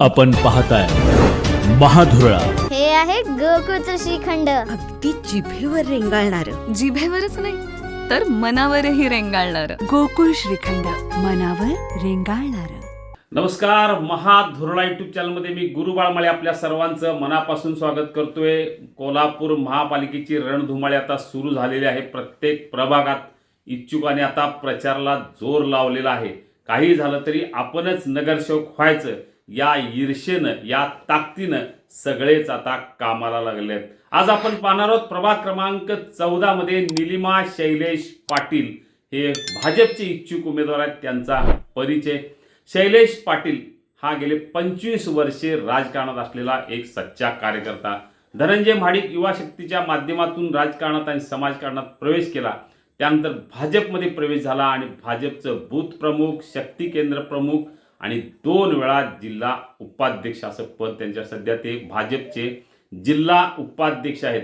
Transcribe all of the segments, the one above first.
आपण पाहताय महाधुरळा. हे आहे गोकुळचं श्रीखंड. अगदी जिभेवर रेंगाळणार. जिभेवरच नाही तर मनावरही रेंगाळणार. गोकुळ श्रीखंड मनावर रेंगाळणार. नमस्कार महाधुरळा युट्यूब चॅनलमध्ये मी गुरु बाळमाळे आपल्या सर्वांचं मनापासून स्वागत करतोय. कोल्हापूर महापालिकेची रणधुमाळी आता सुरू झालेली आहे. प्रत्येक प्रभागात इच्छुकाने आता प्रचाराला जोर लावलेला आहे. काही झालं तरी आपणच नगरसेवक व्हायचं. या ईर्षेनं या ताकदीनं सगळेच आता कामाला लागले आहेत आज आपण पाहणार आहोत प्रभाग क्रमांक चौदा मध्ये निलिमा शैलेश पाटील हे भाजपचे इच्छुक उमेदवार आहेत त्यांचा परिचय. शैलेश पाटील हा गेले पंचवीस वर्षे राजकारणात असलेला एक सच्चा कार्यकर्ता. धनंजय महाडिक युवा शक्तीच्या माध्यमातून राजकारणात आणि समाजकारणात प्रवेश केला. त्यानंतर भाजपमध्ये प्रवेश झाला आणि भाजपचं बूथ प्रमुख शक्ती केंद्र प्रमुख आणि दोन वेळा जिल्हा उपाध्यक्ष असं पद त्यांच्या सध्या ते भाजपचे जिल्हा उपाध्यक्ष आहेत.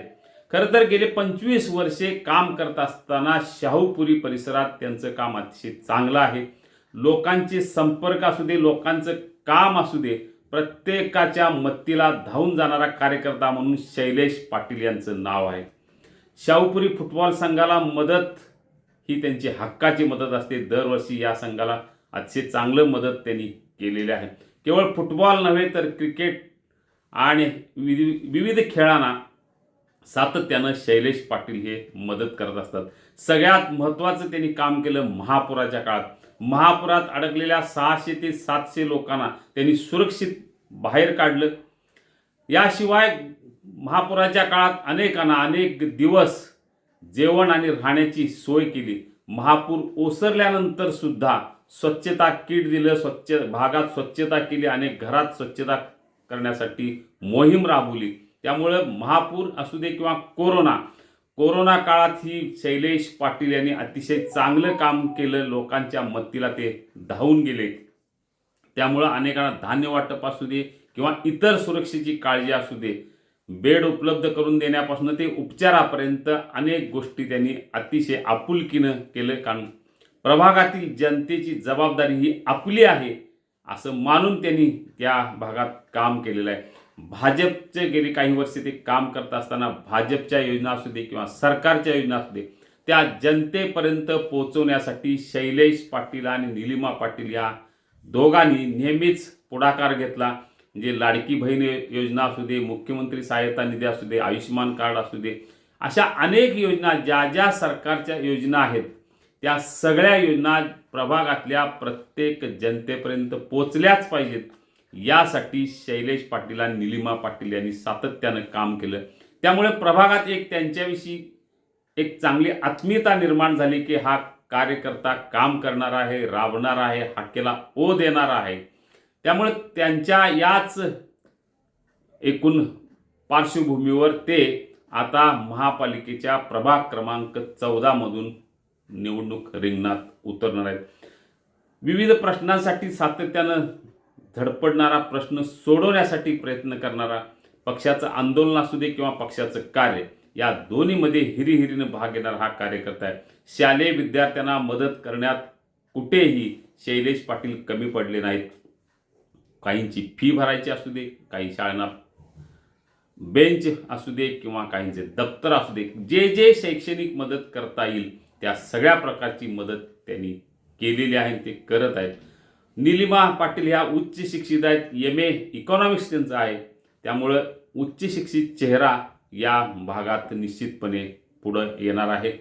खरं तर गेले पंचवीस वर्षे काम करत असताना शाहूपुरी परिसरात त्यांचं काम अतिशय चांगलं आहे. लोकांचे संपर्क असू दे लोकांचं काम असू दे प्रत्येकाच्या मत्तीला धावून जाणारा कार्यकर्ता म्हणून शैलेश पाटील यांचं नाव आहे. शाहूपुरी फुटबॉल संघाला मदत ही त्यांची हक्काची मदत असते दरवर्षी या संघाला. अतिशय चांगलं मदत त्यांनी केलेली आहे. केवळ फुटबॉल नव्हे तर क्रिकेट आणि विवि- विविध खेळांना सातत्यानं शैलेश पाटील हे मदत करत असतात. सगळ्यात महत्त्वाचं त्यांनी काम केलं महापुराच्या काळात. महापुरात अडकलेल्या सहाशे ते सातशे लोकांना त्यांनी सुरक्षित बाहेर काढलं. याशिवाय महापुराच्या काळात अनेकांना अनेक दिवस जेवण आणि राहण्याची सोय केली. महापूर ओसरल्यानंतर सुद्धा स्वच्छता किट दिलं स्वच्छ भागात स्वच्छता केली अनेक घरात स्वच्छता करण्यासाठी मोहीम राबवली. त्यामुळं महापूर असू दे किंवा कोरोना कोरोना काळात ही शैलेश पाटील यांनी अतिशय चांगलं काम केलं लोकांच्या मत्तीला ते धावून गेले. त्यामुळं अनेकांना धान्य वाटप असू दे किंवा इतर सुरक्षेची काळजी असू दे बेड उपलब्ध करून देण्यापासून ते उपचारापर्यंत अनेक गोष्टी त्यांनी अतिशय आपुलकीनं केलं कारण प्रभागातील जनतेची जबाबदारी ही आपली आहे असं मानून त्यांनी त्या भागात काम केलेलं आहे. भाजपचे गेले काही वर्षे ते काम करत असताना भाजपच्या योजना असू दे किंवा सरकारच्या योजना असू दे त्या जनतेपर्यंत पोहोचवण्यासाठी शैलेश पाटील आणि निलिमा पाटील या दोघांनी नेहमीच पुढाकार घेतला. म्हणजे लाडकी बहीण योजना असू दे मुख्यमंत्री सहायता निधी असू दे आयुष्यमान कार्ड असू दे अशा अनेक योजना ज्या ज्या सरकारच्या योजना आहेत त्या सगळ्या योजना प्रभागातल्या प्रत्येक जनतेपर्यंत पोचल्याच पाहिजेत. यासाठी शैलेश पाटील आणि निलिमा पाटील यांनी सातत्यानं काम केलं. त्यामुळे प्रभागात एक त्यांच्याविषयी एक चांगली आत्मीयता निर्माण झाली की हा कार्यकर्ता काम करणार आहे राबणार आहे हाकेला ओ देणार आहे. त्यामुळे त्यांच्या याच एकूण पार्श्वभूमीवर ते आता महापालिकेच्या प्रभाग क्रमांक चौदामधून निवडणूक रिंगणात उतरणार आहेत. विविध प्रश्नांसाठी सातत्यानं धडपडणारा प्रश्न सोडवण्यासाठी प्रयत्न करणारा पक्षाचं आंदोलन असू दे किंवा पक्षाचं कार्य या दोन्हीमध्ये हिरीहिरीनं भाग घेणारा हा कार्यकर्ता आहे. शालेय विद्यार्थ्यांना मदत करण्यात कुठेही शैलेश पाटील कमी पडले नाहीत. काहींची फी भरायची असू दे काही शाळांना बेंच असू दे किंवा काहींचे दप्तर असू दे जे जे शैक्षणिक मदत करता येईल त्या सगळ्या प्रकारची मदत त्यांनी केलेली आहे ते करत आहेत. निलिमा पाटील ह्या उच्च शिक्षित आहेत. एम ए इकॉनॉमिक्स त्यांचं आहे. त्यामुळं उच्च शिक्षित चेहरा या भागात निश्चितपणे पुढं येणार आहे.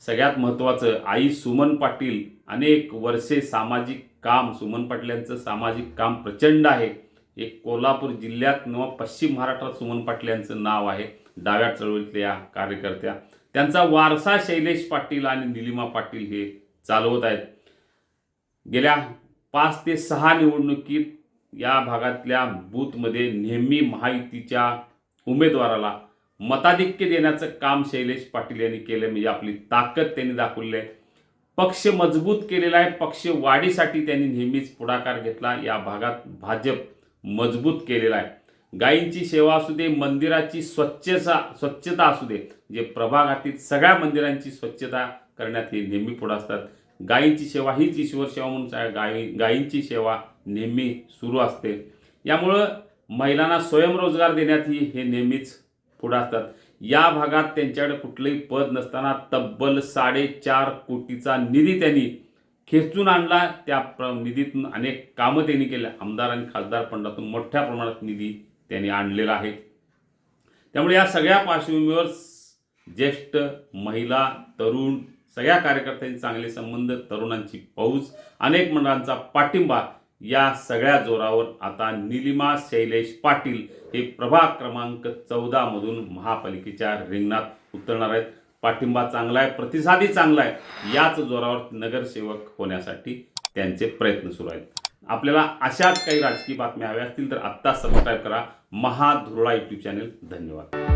सगळ्यात महत्त्वाचं आई सुमन पाटील अनेक वर्षे सामाजिक काम सुमन पाटील यांचं सामाजिक काम प्रचंड आहे. एक कोल्हापूर जिल्ह्यात किंवा पश्चिम महाराष्ट्रात सुमन पाटील यांचं नाव आहे. डाव्या चळवळीतल्या या कार्यकर्त्या. त्यांचा वारसा शैलेश पाटील आणि निलिमा पाटील हे चालवत आहेत. गेल्या पाच ते सहा निवडणुकीत या भागातल्या बूथमध्ये नेहमी महायुतीच्या उमेदवाराला मताधिक्य देण्याचं काम शैलेश पाटील यांनी केलं म्हणजे आपली ताकद त्यांनी दाखवली आहे. पक्ष मजबूत केलेला आहे. पक्ष वाढीसाठी त्यांनी नेहमीच पुढाकार घेतला. या भागात भाजप मजबूत केलेला आहे. गायींची सेवा असू दे मंदिराची स्वच्छता स्वच्छता असू दे जे प्रभागातील सगळ्या मंदिरांची स्वच्छता करण्यात हे नेहमी पुढे असतात. गायींची सेवा हीच ईश्वर सेवा म्हणून सा- गायी गायींची सेवा नेहमी सुरू असते. यामुळं महिलांना स्वयंरोजगार देण्यातही हे नेहमीच पुढं असतात. या भागात त्यांच्याकडे कुठलंही पद नसताना तब्बल साडेचार कोटीचा निधी त्यांनी खेचून आणला. त्या प्र निधीतून अनेक कामं त्यांनी केल्या आमदार आणि खासदार फंडातून मोठ्या प्रमाणात निधी त्यांनी आणलेला आहे. त्यामुळे या सगळ्या पार्श्वभूमीवर ज्येष्ठ महिला तरुण सगळ्या कार्यकर्त्यांचे चांगले संबंध तरुणांची फौज अनेक मंडळांचा पाठिंबा या सगळ्या जोरावर आता निलिमा शैलेश पाटील हे प्रभाग क्रमांक चौदा मधून महापालिकेच्या रिंगणात उतरणार आहेत. पाठिंबा चांगला आहे प्रतिसादही चांगला आहे. याच जोरावर नगरसेवक होण्यासाठी त्यांचे प्रयत्न सुरू आहेत. आपल्याला अशाच काही राजकीय बातम्या हव्या असतील तर आत्ता सबस्क्राईब करा. Mahadhurala YouTube channel. धन्यवाद.